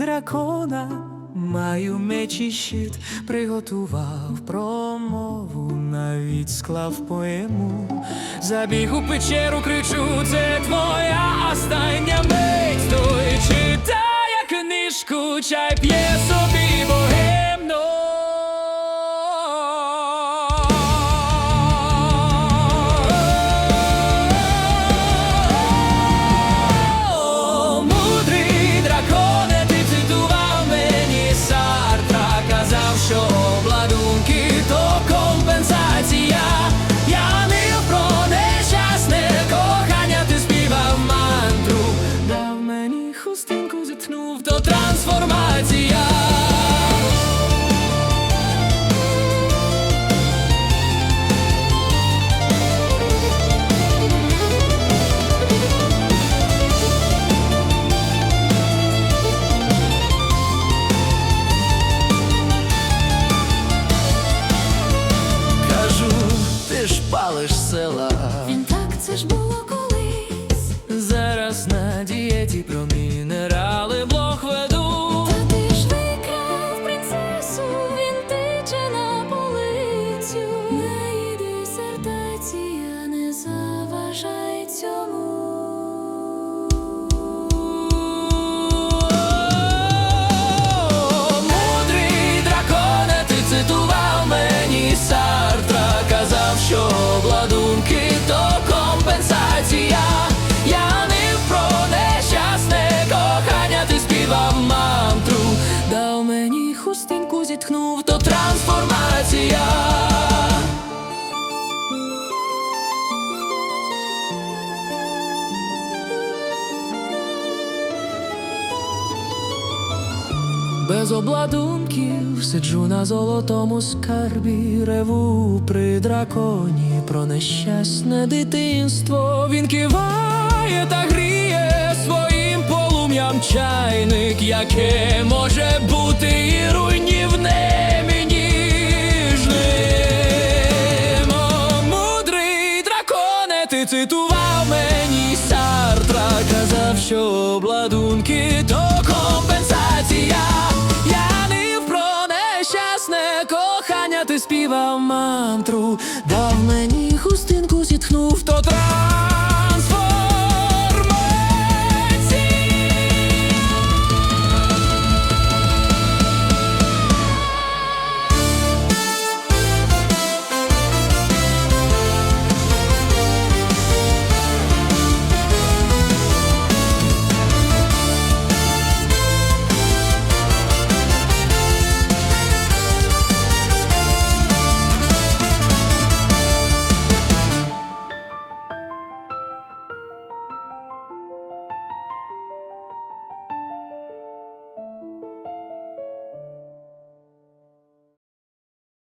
дракона, маю меч і щит, приготував промову, навіть склав поему. Забіг у печеру, кричу, це твоя остання мить. Той читає книжку, чай п'є собі богемно. Зітхнув, то трансформація. Кажу, ти ж палиш села. Він так це ж було зітхнув, то трансформація. Без обладунків сиджу на золотому скарбі, реву при драконі про нещасне дитинство. Він киває та гріє своїм полум'ям чайник, яке може драконе, ти цитував мені Сартра, казав, що обладунки то компенсація. Я не про нещасне кохання, ти співав мантру, дав мені хустинку, зітхнув, то трансформація.